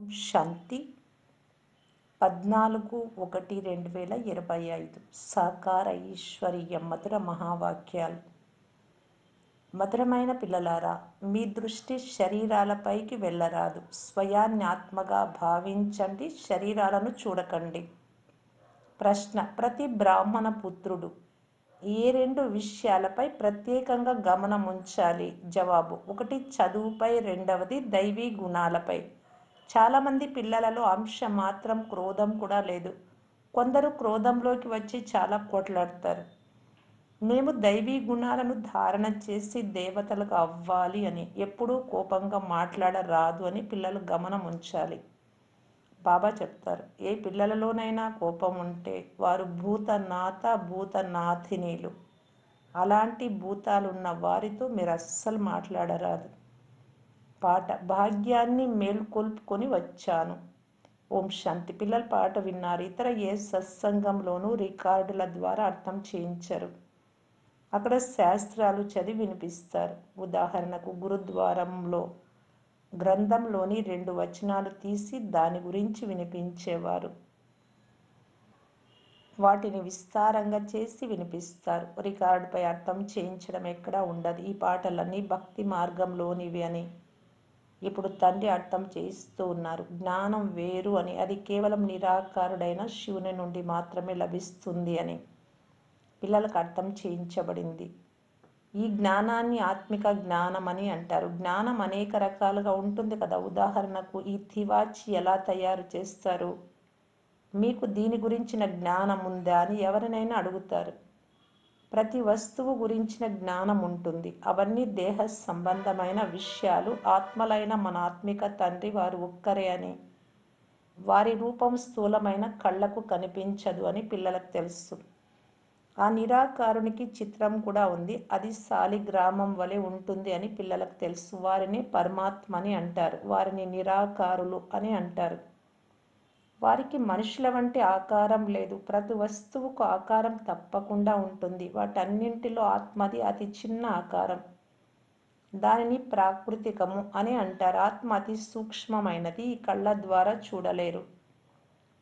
శాంతి పద్నాలుగు ఒకటి రెండు వేల ఇరవై ఐదు. సాకార ఈశ్వరీయ మధుర మహావాక్యాలు. మధురమైన పిల్లలారా మీ దృష్టి శరీరాలపైకి వెళ్ళరాదు. స్వయాన్యాత్మగా భావించండి శరీరాలను చూడకండి. ప్రశ్న ప్రతి బ్రాహ్మణ పుత్రుడు ఏ రెండు విషయాలపై ప్రత్యేకంగా గమనం ఉంచాలి జవాబు ఒకటి చదువుపై రెండవది దైవీ గుణాలపై. చాలామంది పిల్లలలో అంశ మాత్రం క్రోధం కూడా లేదు. కొందరు క్రోధంలోకి వచ్చి చాలా కొట్లాడతారు. మేము దైవీ గుణాలను ధారణ చేసి దేవతలకు అవ్వాలి అని ఎప్పుడూ కోపంగా మాట్లాడరాదు అని పిల్లలు గమనం ఉంచాలి. బాబా చెప్తారు ఏ పిల్లలలోనైనా కోపం ఉంటే వారు భూతనాథ భూతనాథినీలు. అలాంటి భూతాలున్న వారితో మీరు అస్సలు మాట్లాడరాదు. పాట భాగ్యాన్ని మేల్కొల్పుకొని వచ్చాను. ఓం శాంతి పిల్లల పాట విన్నారు. ఇతర ఏ సత్సంగంలోనూ రికార్డుల ద్వారా అర్థం చేయించరు. అక్కడ శాస్త్రాలు చదివి వినిపిస్తారు. ఉదాహరణకు గురుద్వారంలో గ్రంథంలోని రెండు వచనాలు తీసి దాని గురించి వినిపించేవారు. వాటిని విస్తారంగా చేసి వినిపిస్తారు. రికార్డుపై అర్థం చేయించడం ఎక్కడా ఉండదు. ఈ పాటలన్నీ భక్తి మార్గంలోనివి అని ఇప్పుడు తండ్రి అర్థం చేయిస్తూ ఉన్నారు. జ్ఞానం వేరు అని అది కేవలం నిరాకారుడైన శివుని నుండి మాత్రమే లభిస్తుంది అని. పిల్లలకు అర్థం చేయించబడింది. ఈ జ్ఞానాన్ని ఆత్మిక జ్ఞానం అని అంటారు. జ్ఞానం అనేక రకాలుగా ఉంటుంది కదా. ఉదాహరణకు ఈ తివాచి ఎలా తయారు చేస్తారు? మీకు దీని గురించిన జ్ఞానం ఉందా అని ఎవరినైనా అడుగుతారు. ప్రతి వస్తువు గురించిన జ్ఞానం ఉంటుంది. అవన్నీ దేహ సంబంధమైన విషయాలు. ఆత్మలైన మన ఆత్మిక తండ్రి వారు ఒక్కరే అని. వారి రూపం స్థూలమైన కళ్ళకు కనిపించదు అని పిల్లలకు తెలుసు. ఆ నిరాకారునికి చిత్రం కూడా ఉంది. అది శాలిగ్రామం వలె ఉంటుంది అని పిల్లలకు తెలుసు. వారిని పరమాత్మ అని అంటారు. వారిని నిరాకారులు అని అంటారు. వారికి మనుషుల వంటి ఆకారం లేదు. ప్రతి వస్తువుకు ఆకారం తప్పకుండా ఉంటుంది. వాటన్నింటిలో ఆత్మది అతి చిన్న ఆకారం. దానిని ప్రాకృతికము అని అంటారు. ఆత్మ అతి సూక్ష్మమైనది. ఈ కళ్ళ ద్వారా చూడలేరు.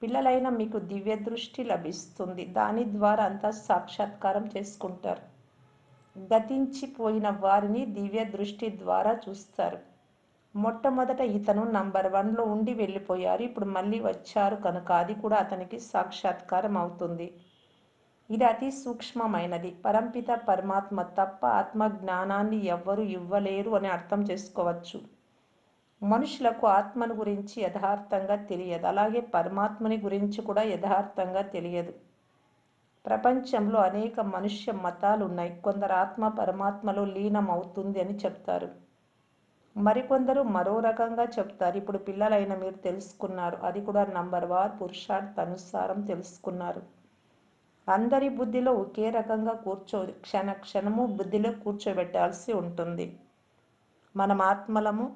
పిల్లలైన మీకు దివ్య దృష్టి లభిస్తుంది. దాని ద్వారా అంతా సాక్షాత్కారం చేసుకుంటారు. గతించిపోయిన వారిని దివ్య దృష్టి ద్వారా చూస్తారు. మొట్టమొదట ఇతను నంబర్ వన్లో ఉండి వెళ్ళిపోయారు. ఇప్పుడు మళ్ళీ వచ్చారు కనుక అది కూడా అతనికి సాక్షాత్కారం అవుతుంది. ఇది అతి సూక్ష్మమైనది. పరంపిత పరమాత్మ తప్ప ఆత్మ జ్ఞానాన్ని ఎవ్వరు ఇవ్వలేరు అని అర్థం చేసుకోవచ్చు. మనుషులకు ఆత్మను గురించి యథార్థంగా తెలియదు. అలాగే పరమాత్మని గురించి కూడా యథార్థంగా తెలియదు. ప్రపంచంలో అనేక మనుష్య మతాలు ఉన్నాయి. కొందరు ఆత్మ పరమాత్మలో లీనం అవుతుంది అని చెప్తారు. మరికొందరు మరో రకంగా చెప్తారు. ఇప్పుడు పిల్లలైన మీరు తెలుసుకున్నారు. అది కూడా నంబర్ వార్ పురుషార్థ అనుసారం తెలుసుకున్నారు. అందరి బుద్ధిలో ఒకే రకంగా కూర్చో క్షణ క్షణము బుద్ధిలో కూర్చోబెట్టాల్సి ఉంటుంది. మనం ఆత్మలము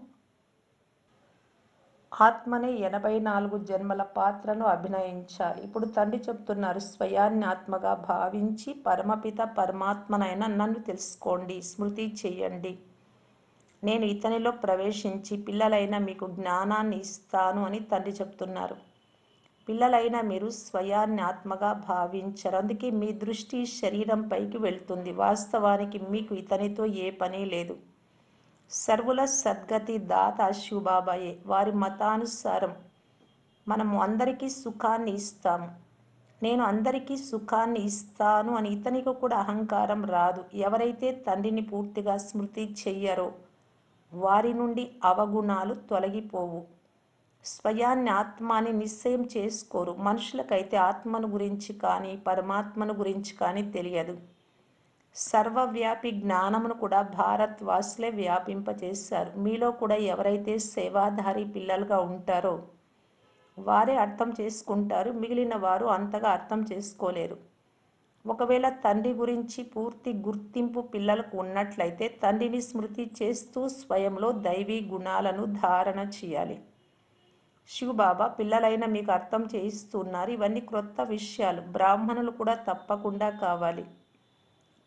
ఆత్మనే ఎనభై నాలుగు జన్మల పాత్రను అభినయించాలి ఇప్పుడు తండ్రి చెప్తున్నారు స్వయాన్ని ఆత్మగా భావించి పరమపిత పరమాత్మనైనా నన్ను తెలుసుకోండి స్మృతి చేయండి. నేను ఇతనిలో ప్రవేశించి పిల్లలైన మీకు జ్ఞానాన్ని ఇస్తాను అని తండ్రి చెప్తున్నారు. పిల్లలైన మీరు స్వయాన్ని ఆత్మగా భావించరు. అందుకే మీ దృష్టి శరీరం పైకి వెళ్తుంది. వాస్తవానికి మీకు ఇతనితో ఏ పని లేదు. సర్వుల సద్గతి దాత శివబాబాయే వారి మతానుసారం మనము అందరికీ సుఖాన్ని ఇస్తాము. నేను అందరికీ సుఖాన్ని ఇస్తాను అని ఇతనికి కూడా అహంకారం రాదు. ఎవరైతే తండ్రిని పూర్తిగా స్మృతి చెయ్యరో వారి నుండి అవగుణాలు తొలగిపోవు. స్వయాన్ని ఆత్మాని నిశ్చయం చేసుకోరు. మనుషులకైతే ఆత్మను గురించి కానీ పరమాత్మను గురించి కానీ తెలియదు. సర్వవ్యాపి జ్ఞానమును కూడా భారత్ వాసులే వ్యాపింపచేశారు మీలో కూడా ఎవరైతే సేవాధారి పిల్లలుగా ఉంటారో వారే అర్థం చేసుకుంటారు. మిగిలిన వారు అంతగా అర్థం చేసుకోలేరు. ఒకవేళ తండ్రి గురించి పూర్తి గుర్తింపు పిల్లలకు ఉన్నట్లయితే తండ్రిని స్మృతి చేస్తూ స్వయంలో దైవీ గుణాలను ధారణ చేయాలి. శివబాబా పిల్లలైన మీకు అర్థం చేయిస్తున్నారు. ఇవన్నీ క్రొత్త విషయాలు. బ్రాహ్మణులు కూడా తప్పకుండా కావాలి.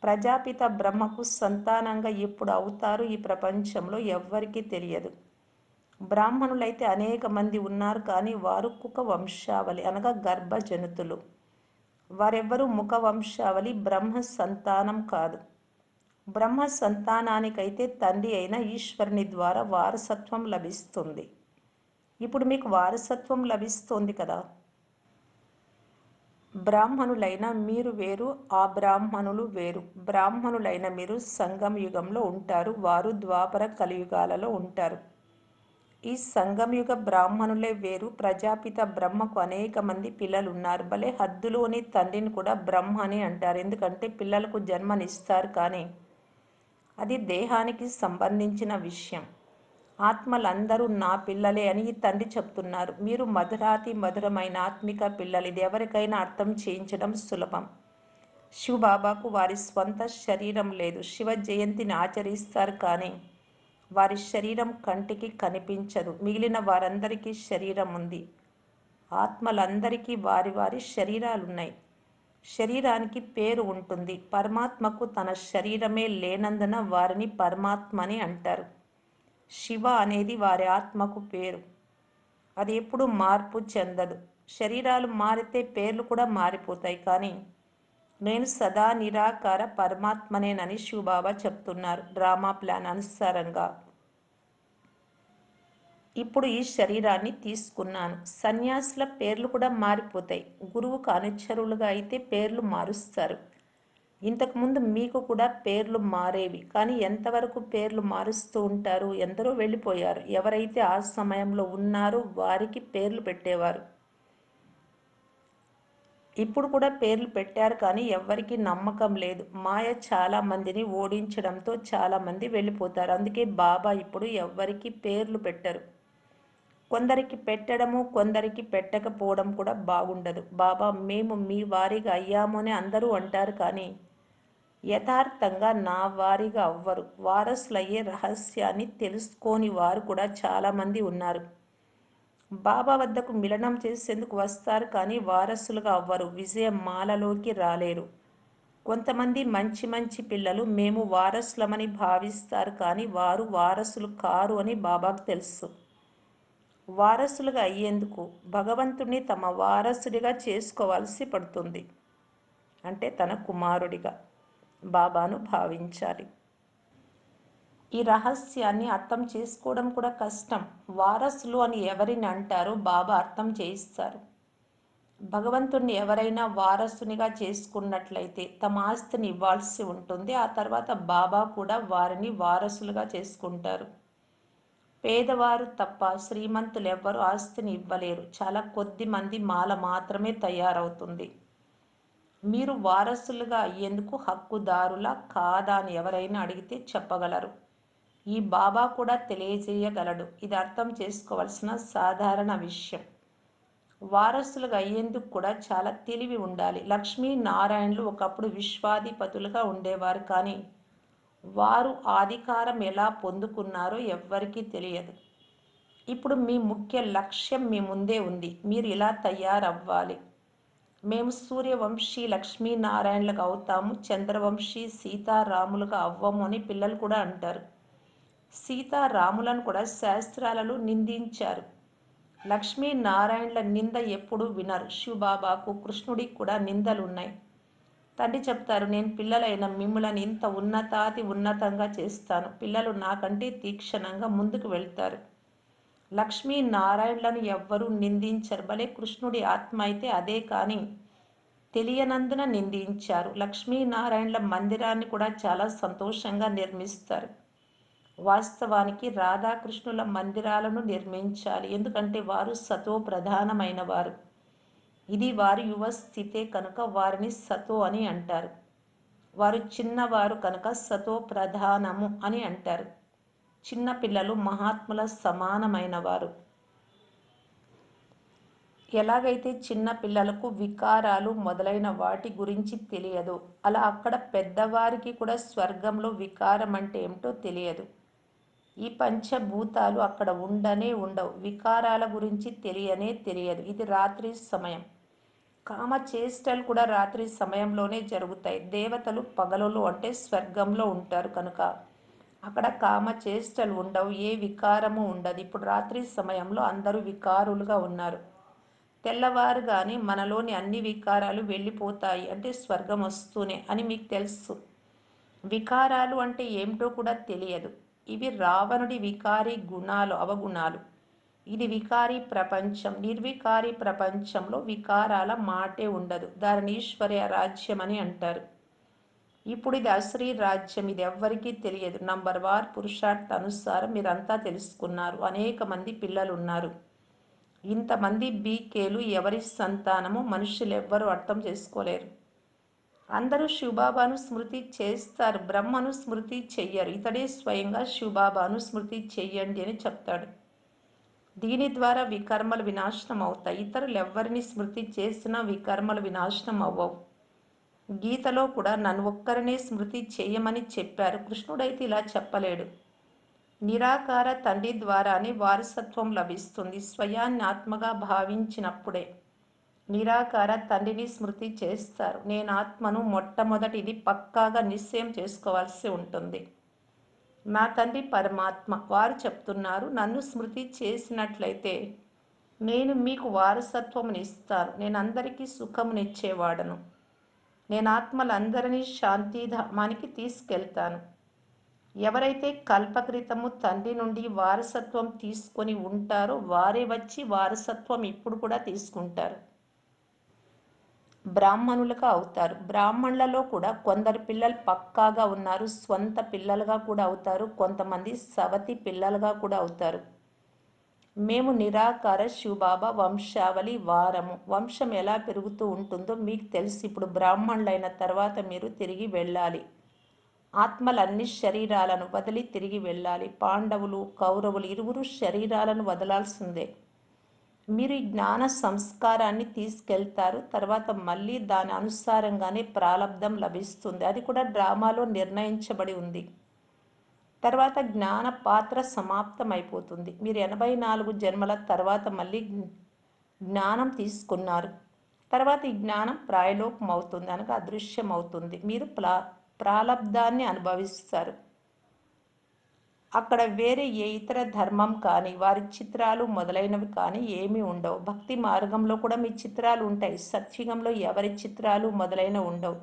ప్రజాపిత బ్రహ్మకు సంతానంగా ఎప్పుడు అవుతారు ఈ ప్రపంచంలో ఎవ్వరికీ తెలియదు. బ్రాహ్మణులైతే అనేక మంది ఉన్నారు కానీ వారు కుక వంశావళి అనగా గర్భజనుతులు. వారెవ్వరూ ముఖ వంశావళి బ్రహ్మ సంతానం కాదు. బ్రహ్మ సంతానానికైతే తండ్రి అయిన ఈశ్వరుని ద్వారా వారసత్వం లభిస్తుంది. ఇప్పుడు మీకు వారసత్వం లభిస్తుంది కదా? బ్రాహ్మణులైన మీరు వేరు ఆ బ్రాహ్మణులు వేరు. బ్రాహ్మణులైన మీరు సంగం యుగంలో ఉంటారు వారు ద్వాపర కలియుగాలలో ఉంటారు. ఈ సంగంయుగ బ్రాహ్మణులే వేరు. ప్రజాపిత బ్రహ్మకు అనేక మంది పిల్లలు ఉన్నారు భలే హద్దులోని తండ్రిని కూడా బ్రహ్మ అని అంటారు. ఎందుకంటే పిల్లలకు జన్మనిస్తారు కానీ అది దేహానికి సంబంధించిన విషయం. ఆత్మలందరూ నా పిల్లలే అని ఈ తండ్రి చెప్తున్నారు. మీరు మధురాతి మధురమైన ఆత్మిక పిల్లలు. ఇది ఎవరికైనా అర్థం చేయించడం సులభం. శివబాబాకు వారి స్వంత శరీరం లేదు. శివ జయంతిని ఆచరిస్తారు కానీ వారి శరీరం కంటికి కనిపించదు. మిగిలిన వారందరికీ శరీరం ఉంది. ఆత్మలందరికీ వారి వారి శరీరాలున్నాయి. శరీరానికి పేరు ఉంటుంది. పరమాత్మకు తన శరీరమే లేనందున వారిని పరమాత్మని అంటారు. శివ అనేది వారి ఆత్మకు పేరు. అది ఎప్పుడు మార్పు చెందదు. శరీరాలు మారితే పేర్లు కూడా మారిపోతాయి. కానీ నేను సదా నిరాకార పరమాత్మనేనని శివబాబా చెప్తున్నారు. డ్రామా ప్లాన్ అనుసారంగా ఇప్పుడు ఈ శరీరాన్ని తీసుకున్నాను. సన్యాసుల పేర్లు కూడా మారిపోతాయి. గురువుకు అనుచరులుగా అయితే పేర్లు మారుస్తారు. ఇంతకుముందు మీకు కూడా పేర్లు మారేవి. కానీ ఎంతవరకు పేర్లు మారుస్తూ ఉంటారు? ఎందరో వెళ్ళిపోయారు. ఎవరైతే ఆ సమయంలో ఉన్నారో వారికి పేర్లు పెట్టేవారు. ఇప్పుడు కూడా పేర్లు పెట్టారు కానీ ఎవరికి నమ్మకం లేదు. మాయ చాలా మందిని ఓడించడంతో చాలా మంది వెళ్ళిపోతారు. అందుకే బాబా ఇప్పుడు ఎవ్వరికి పేర్లు పెట్టరు. కొందరికి పెట్టడము కొందరికి పెట్టకపోవడం కూడా బాగుండదు. బాబా మేము మీ వారిగా అయ్యాము అని అందరూ అంటారు కానీ యథార్థంగా నా వారిగా అవ్వరు. వారసులయ్యే రహస్యాన్ని తెలుసుకోని వారు కూడా చాలామంది ఉన్నారు. బాబా వద్దకు మిలనం చేసేందుకు వస్తారు కానీ వారసులుగా అవ్వరు. విజయం మాలలోకి రాలేరు. కొంతమంది మంచి మంచి పిల్లలు మేము వారసులమని భావిస్తారు కానీ వారు వారసులు కారు అని బాబాకు తెలుసు. వారసులుగా అయ్యేందుకు భగవంతుణ్ణి తమ వారసుడిగా చేసుకోవాల్సి పడుతుంది. అంటే తన కుమారుడిగా బాబాను భావించాలి. ఈ రహస్యాన్ని అర్థం చేసుకోవడం కూడా కష్టం. వారసులు అని ఎవరిని అంటారో బాబా అర్థం చేయిస్తారు. భగవంతుణ్ణి ఎవరైనా వారసునిగా చేసుకున్నట్లయితే తమ ఆస్తిని ఇవ్వాల్సి ఉంటుంది. ఆ తర్వాత బాబా కూడా వారిని వారసులుగా చేసుకుంటారు. పేదవారు తప్ప శ్రీమంతులు ఎవ్వరు ఆస్తిని ఇవ్వలేరు. చాలా కొద్ది మంది మాల మాత్రమే తయారవుతుంది. మీరు వారసులుగా అయ్యేందుకు హక్కుదారులా కాదా అని ఎవరైనా అడిగితే చెప్పగలరు. ఈ బాబా కూడా తెలియజేయగలడు. ఇది అర్థం చేసుకోవాల్సిన సాధారణ విషయం. వారసులుగా అయ్యేందుకు కూడా చాలా తెలివి ఉండాలి. లక్ష్మీ నారాయణలు ఒకప్పుడు విశ్వాధిపతులుగా ఉండేవారు కానీ వారు అధికారం ఎలా పొందుకున్నారో ఎవ్వరికీ తెలియదు. ఇప్పుడు మీ ముఖ్య లక్ష్యం మీ ముందే ఉంది. మీరు ఇలా తయారవ్వాలి. మేము సూర్యవంశీ లక్ష్మీనారాయణలకు అవుతాము. చంద్రవంశీ సీతారాములుగా అవ్వము అని పిల్లలు కూడా అంటారు. సీతారాములను కూడా శాస్త్రాలలో నిందించారు. లక్ష్మీనారాయణల నింద ఎప్పుడు వినరు. శివబాబాకు కృష్ణుడికి కూడా నిందలు ఉన్నాయి తండ్రి చెప్తారు నేను పిల్లలైన మిమ్మలను ఇంత ఉన్నతాతి ఉన్నతంగా చేస్తాను. పిల్లలు నాకంటే తీక్షణంగా ముందుకు వెళ్తారు. లక్ష్మీ నారాయణులను ఎవ్వరూ నిందించరు. భలే కృష్ణుడి ఆత్మ అయితే అదే కానీ తెలియనందున నిందించారు. లక్ష్మీనారాయణుల మందిరాన్ని కూడా చాలా సంతోషంగా నిర్మిస్తారు. వాస్తవానికి రాధాకృష్ణుల మందిరాలను నిర్మించాలి. ఎందుకంటే వారు సతో ప్రధానమైన వారు ఇది వారి యువ స్థితే కనుక వారిని సతో అని అంటారు. వారు చిన్నవారు కనుక సతో ప్రధానము అని అంటారు. చిన్నపిల్లలు మహాత్ముల సమానమైన వారు ఎలాగైతే చిన్న పిల్లలకు వికారాలు మొదలైన వాటి గురించి తెలియదు అలా అక్కడ పెద్దవారికి కూడా స్వర్గంలో వికారం అంటే ఏమిటో తెలియదు. ఈ పంచభూతాలు అక్కడ ఉండనే ఉండవు. వికారాల గురించి తెలియనే తెలియదు. ఇది రాత్రి సమయం. కామ చేష్టలు కూడా రాత్రి సమయంలోనే జరుగుతాయి. దేవతలు పగలలో అంటే స్వర్గంలో ఉంటారు కనుక అక్కడ కామ చేష్టలు ఉండవు. ఏ వికారము ఉండదు. ఇప్పుడు రాత్రి సమయంలో అందరూ వికారులుగా ఉన్నారు. తెల్లవారుగానే మనలోని అన్ని వికారాలు వెళ్ళిపోతాయి. అంటే స్వర్గం వస్తూనే అని మీకు తెలుసు. వికారాలు అంటే ఏమిటో కూడా తెలియదు. ఇవి రావణుడి వికారి గుణాలు అవగుణాలు. ఇది వికారి ప్రపంచం నిర్వికారి ప్రపంచంలో వికారాల మాటే ఉండదు. దానిని ఈశ్వర్య రాజ్యం అని అంటారు. ఇప్పుడు ఇది అశ్రీ రాజ్యం ఇది ఎవ్వరికీ తెలియదు. నంబర్ వార్ పురుషార్థ అనుసారం మీరంతా తెలుసుకున్నారు. అనేక మంది పిల్లలు ఉన్నారు ఇంతమంది బీకేలు ఎవరి సంతానము మనుషులు ఎవ్వరూ అర్థం చేసుకోలేరు. అందరూ శివబాబాను స్మృతి చేస్తారు. బ్రహ్మను స్మృతి చెయ్యరు. ఇతడే స్వయంగా శివబాబాను స్మృతి చెయ్యండి అని చెప్తాడు. దీని ద్వారా వికర్మలు వినాశనం అవుతాయి. ఇతరులు ఎవరిని స్మృతి చేసినా వికర్మలు వినాశనం అవ్వవు. గీతలో కూడా నన్ను ఒక్కరినే స్మృతి చేయమని చెప్పారు. కృష్ణుడైతే ఇలా చెప్పలేడు. నిరాకార తండ్రి ద్వారానే వారసత్వం లభిస్తుంది. స్వయాన్ని ఆత్మగా భావించినప్పుడే నిరాకార తండ్రిని స్మృతి చేస్తారు. నేను ఆత్మను మొట్టమొదటిది పక్కాగా నిశ్చయం చేసుకోవాల్సి ఉంటుంది. నా తండ్రి పరమాత్మ వారు చెప్తున్నారు నన్ను స్మృతి చేసినట్లయితే నేను మీకు వారసత్వమునిస్తాను నేను అందరికీ సుఖమునిచ్చేవాడను నేను ఆత్మలందరినీ శాంతిధామానికి తీసుకెళ్తాను. ఎవరైతే కల్పకృతము తండ్రి నుండి వారసత్వం తీసుకొని ఉంటారో వారే వచ్చి వారసత్వం ఇప్పుడు కూడా తీసుకుంటారు. బ్రాహ్మణులుగా అవుతారు. బ్రాహ్మణులలో కూడా కొందరు పిల్లలు పక్కాగా ఉన్నారు స్వంత పిల్లలుగా కూడా అవుతారు కొంతమంది సవతి పిల్లలుగా కూడా అవుతారు. మేము నిరాకార శివబాబా వంశావళి వారము. వంశం ఎలా పెరుగుతూ ఉంటుందో మీకు తెలిసి. ఇప్పుడు బ్రాహ్మణులైన తర్వాత మీరు తిరిగి వెళ్ళాలి. ఆత్మలన్నీ శరీరాలను వదిలి తిరిగి వెళ్ళాలి. పాండవులు కౌరవులు ఇరువురు శరీరాలను వదలాల్సిందే. మీరు ఈ జ్ఞాన సంస్కారాన్ని తీసుకెళ్తారు తర్వాత మళ్ళీ దాని అనుసారంగానే ప్రారంధం లభిస్తుంది. అది కూడా డ్రామాలో నిర్ణయించబడి ఉంది. తర్వాత జ్ఞాన పాత్ర సమాప్తం అయిపోతుంది మీరు ఎనభై నాలుగు జన్మల తర్వాత మళ్ళీ జ్ఞానం తీసుకున్నారు. తర్వాత ఈ జ్ఞానం ప్రాయలోపం అవుతుంది అనగా అదృశ్యం అవుతుంది మీరు ప్రా ప్రాలబ్ధాన్ని అనుభవిస్తారు. అక్కడ వేరే ఏ ఇతర ధర్మం కానీ వారి చిత్రాలు మొదలైనవి కానీ ఏమీ ఉండవు. భక్తి మార్గంలో కూడా మీ చిత్రాలు ఉంటాయి. సత్యుగంలో ఎవరి చిత్రాలు మొదలైన ఉండవు.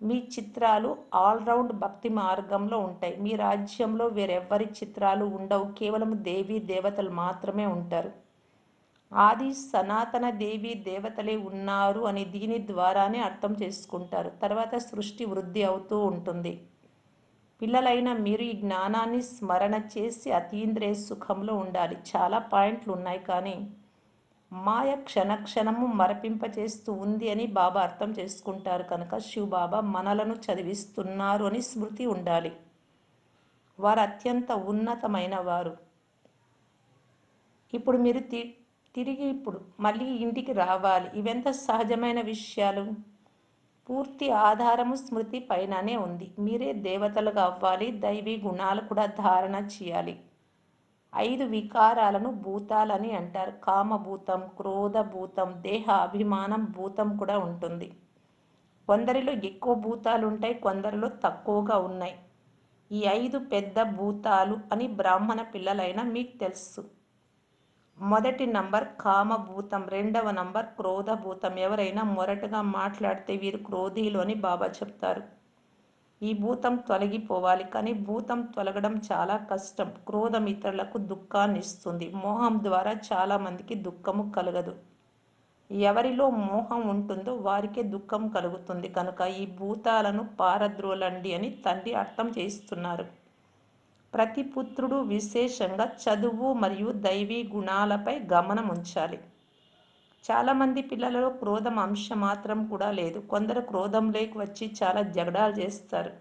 మీ చిత్రాలు ఆల్రౌండ్ భక్తి మార్గంలో ఉంటాయి. మీ రాజ్యంలో వేరెవ్వరి చిత్రాలు ఉండవు. కేవలం దేవీ దేవతలు మాత్రమే ఉంటారు. ఆది సనాతన దేవి దేవతలే ఉన్నారు అని దీని ద్వారానే అర్థం చేసుకుంటారు. తర్వాత సృష్టి వృద్ధి అవుతూ ఉంటుంది. పిల్లలైన మీరు ఈ జ్ఞానాన్ని స్మరణ చేసి అతీంద్రియ సుఖంలో ఉండాలి. చాలా పాయింట్లు ఉన్నాయి కానీ మాయ క్షణక్షణము మరపింపచేస్తూ ఉంది అని బాబా అర్థం చేసుకుంటారు కనుక శివ బాబా మనలను చదివిస్తున్నారు అని స్మృతి ఉండాలి. వారు అత్యంత ఉన్నతమైన వారు. ఇప్పుడు మీరు తి తిరిగి ఇప్పుడు మళ్ళీ ఇంటికి రావాలి. ఇవెంత సహజమైన విషయాలు? పూర్తి ఆధారము స్మృతి పైననే ఉంది. మీరే దేవతలుగా అవ్వాలి దైవీ గుణాలు కూడా ధారణ చేయాలి. ఐదు వికారాలను భూతాలని అంటారు. కామభూతం క్రోధభూతం దేహ అభిమానం భూతం కూడా ఉంటుంది. కొందరిలో ఎక్కువ భూతాలు ఉంటాయి కొందరిలో తక్కువగా ఉన్నాయి. ఈ ఐదు పెద్ద భూతాలు అని బ్రాహ్మణ పిల్లలైన మీకు తెలుసు. మొదటి నంబర్ కామభూతం రెండవ నంబర్ క్రోధభూతం. ఎవరైనా మొరటుగా మాట్లాడితే వీరు క్రోధీలు అని బాబా చెప్తారు. ఈ భూతం తొలగిపోవాలి కానీ భూతం తొలగడం చాలా కష్టం. క్రోధం ఇతరులకు దుఃఖాన్ని ఇస్తుంది. మోహం ద్వారా చాలామందికి దుఃఖము కలగదు. ఎవరిలో మోహం ఉంటుందో వారికే దుఃఖం కలుగుతుంది. కనుక ఈ భూతాలను పారద్రోలండి అని తండ్రి అర్థం చేస్తున్నారు ప్రతి పుత్రుడు విశేషంగా చదువు మరియు దైవీ గుణాలపై గమనం ఉంచాలి. చాలామంది పిల్లలలో క్రోధం అంశం మాత్రం కూడా లేదు. కొందరు క్రోధంలోకి వచ్చి చాలా జగడాలు చేస్తారు.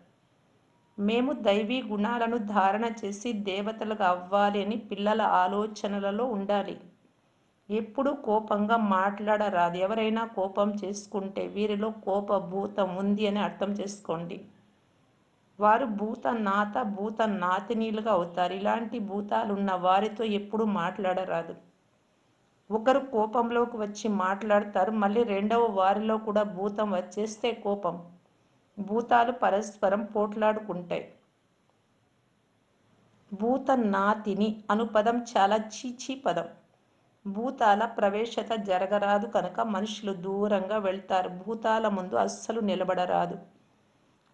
మేము దైవీ గుణాలను ధారణ చేసి దేవతలుగా అవ్వాలి అని పిల్లల ఆలోచనలలో ఉండాలి. ఎప్పుడు కోపంగా మాట్లాడరాదు. ఎవరైనా కోపం చేసుకుంటే వీరిలో కోపభూతం ఉంది అని అర్థం చేసుకోండి. వారు భూత నాత భూత నాతినీలుగా అవుతారు. ఇలాంటి భూతాలు ఉన్న వారితో ఎప్పుడు మాట్లాడరాదు. ఒకరు కోపంలోకి వచ్చి మాట్లాడతారు. మళ్ళీ రెండవ వారిలో కూడా భూతం వచ్చేస్తే కోపం. భూతాలు పరస్పరం పోట్లాడుకుంటాయి. భూతనాతిని అను పదం చాలా చీచీ పదం. భూతాల ప్రవేశత జరగరాదు కనుక మనుషులు దూరంగా వెళ్తారు. భూతాల ముందు అస్సలు నిలబడరాదు.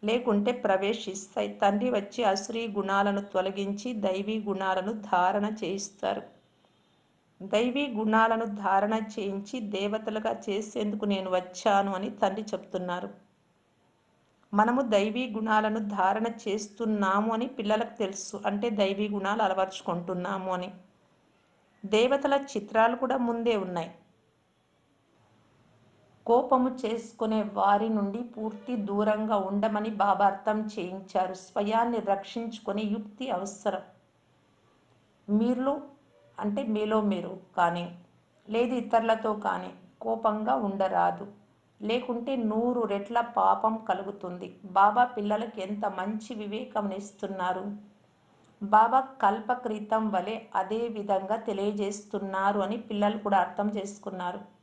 లేకుంటే ప్రవేశిస్తాయి. తండ్రి వచ్చి అసురీ గుణాలను తొలగించి దైవీ గుణాలను ధారణ చేయిస్తారు. దైవీ గుణాలను ధారణ చేయించి దేవతలుగా చేసేందుకు నేను వచ్చాను అని తండ్రి చెప్తున్నారు. మనము దైవీ గుణాలను ధారణ చేస్తున్నాము అని పిల్లలకు తెలుసు. అంటే దైవీ గుణాలు అలవర్చుకుంటున్నాము అని. దేవతల చిత్రాలు కూడా ముందే ఉన్నాయి. కోపము చేసుకునే వారి నుండి పూర్తి దూరంగా ఉండమని బాబా అర్థం చేయించారు. స్వయాన్ని రక్షించుకునే యుక్తి అవసరం. మీరులో అంటే మీలో మీరు కానీ లేదు ఇతరులతో కానీ కోపంగా ఉండరాదు. లేకుంటే నూరు రెట్ల పాపం కలుగుతుంది. బాబా పిల్లలకు ఎంత మంచి వివేకం ఇస్తున్నారు. బాబా కల్పక్రితం వలె అదే విధంగా తెలియజేస్తున్నారు అని పిల్లలు కూడా అర్థం చేసుకున్నారు.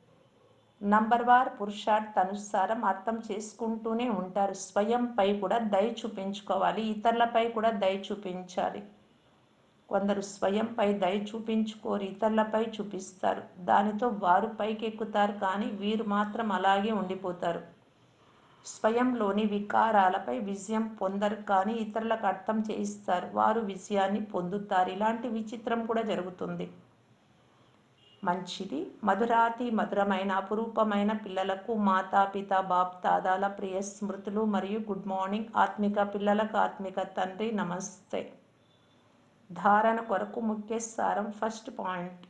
నంబర్ వార్ పురుషార్థ అనుసారం అర్థం చేసుకుంటూనే ఉంటారు. స్వయంపై కూడా దయ చూపించుకోవాలి. ఇతరులపై కూడా దయ చూపించాలి. కొందరు స్వయంపై దయ చూపించుకోరు ఇతరులపై చూపిస్తారు. దానితో వారు పైకెక్కుతారు కానీ వీరు మాత్రం అలాగే ఉండిపోతారు. స్వయంలోని వికారాలపై విజయం పొందరు కానీ ఇతరులకు అర్థం చేయిస్తారు. వారు విజయాన్ని పొందుతారు. ఇలాంటి విచిత్రం కూడా జరుగుతుంది. మంచిది. మధురాతి మధురమైన అపురూపమైన పిల్లలకు మాతాపిత బాప్ తాదాల ప్రియ స్మృతులు మరియు గుడ్ మార్నింగ్ ఆత్మిక పిల్లలకు ఆత్మిక తండ్రి నమస్తే. ధారణ కొరకు ముఖ్య సారం ఫస్ట్ పాయింట్.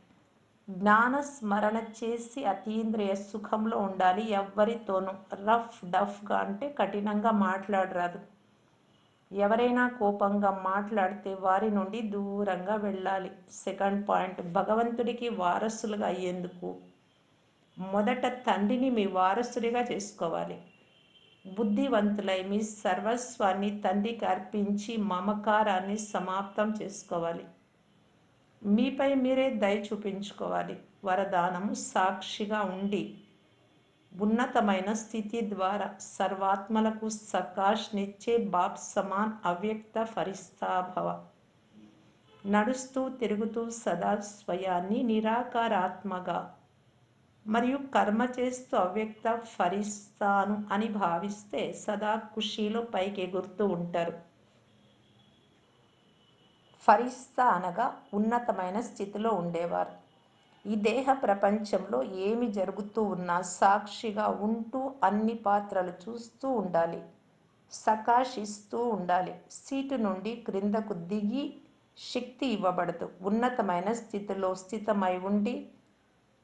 జ్ఞాన స్మరణ చేసి అతీంద్రియ సుఖంలో ఉండాలి. ఎవ్వరితోనూ రఫ్ డఫ్గా అంటే కఠినంగా మాట్లాడరాదు. ఎవరైనా కోపంగా మాట్లాడితే వారి నుండి దూరంగా వెళ్ళాలి. సెకండ్ పాయింట్ భగవంతుడికి వారసులుగా అయ్యేందుకు. మొదట తండ్రిని మీ వారసుడిగా చేసుకోవాలి. బుద్ధివంతులై మీ సర్వస్వాన్ని తండ్రికి అర్పించి మమకారాన్ని సమాప్తం చేసుకోవాలి. మీపై మీరే దయ చూపించుకోవాలి. వరదానము సాక్షిగా ఉండి ఉన్నతమైన స్థితి ద్వారా సర్వాత్మలకు సకాష్నిచ్చే బాప్ సమాన్ అవ్యక్త ఫరిస్తాభవ. నడుస్తూ తిరుగుతూ సదా స్వయాన్ని నిరాకారాత్మగా మరియు కర్మ చేస్తూ అవ్యక్త ఫరిస్తాను అని భావిస్తే సదా ఖుషీలో పైకి ఎగురుతూ ఉంటారు. ఫరిస్తా అనగా ఉన్నతమైన స్థితిలో ఉండేవారు. ఈ దేహ ప్రపంచంలో ఏమి జరుగుతూ ఉన్నా సాక్షిగా ఉంటూ అన్ని పాత్రలు చూస్తూ ఉండాలి. సకాశిస్తూ ఉండాలి. సీటు నుండి క్రిందకు దిగి శక్తి ఇవ్వబడదు. ఉన్నతమైన స్థితిలో స్థితమై ఉండి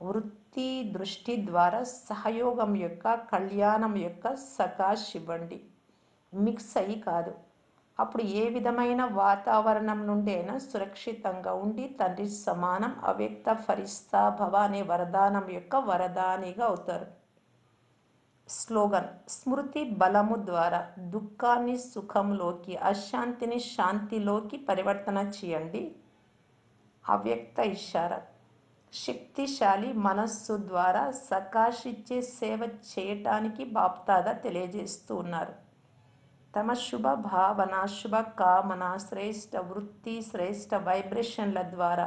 వృత్తి దృష్టి ద్వారా సహయోగం యొక్క కళ్యాణం యొక్క సకాశివ్వండి. మిక్స్ అయ్యి కాదు. అప్పుడు ఏ విధమైన వాతావరణం నుండి అయినా సురక్షితంగా ఉండి తండ్రి సమానం అవ్యక్త ఫరిస్తా భవ అనే వరదానం యొక్క వరదానిగా అవుతారు. స్లోగన్ స్మృతి బలము ద్వారా దుఃఖాన్ని సుఖంలోకి అశాంతిని శాంతిలోకి పరివర్తన చేయండి. అవ్యక్త ఇషార శక్తిశాలి మనస్సు ద్వారా సకాశిచ్చే సేవ చేయటానికి బాప్తాదా తెలియజేస్తూ ఉన్నారు. తమ శుభ భావన శుభ కామన శ్రేష్ట వృత్తి శ్రేష్ట వైబ్రేషన్ల ద్వారా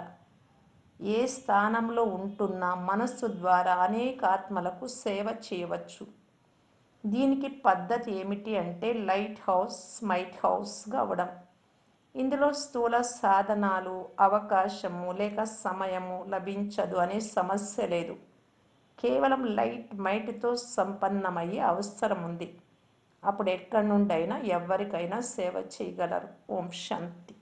ఏ స్థానంలో ఉంటున్నా మనస్సు ద్వారా అనేక ఆత్మలకు సేవ చేయవచ్చు. దీనికి పద్ధతి ఏమిటి అంటే లైట్ హౌస్ స్మైట్ హౌస్గా అవ్వడం ఇందులో స్థూల సాధనాలు అవకాశము లేక సమయము లభించదు అనే సమస్య లేదు. కేవలం లైట్ మైట్తో సంపన్నమయ్యే అవసరం ఉంది అప్పుడు ఎక్కడి నుండైనా ఎవరికైనా సేవ చేయగలరు. ఓం శాంతి.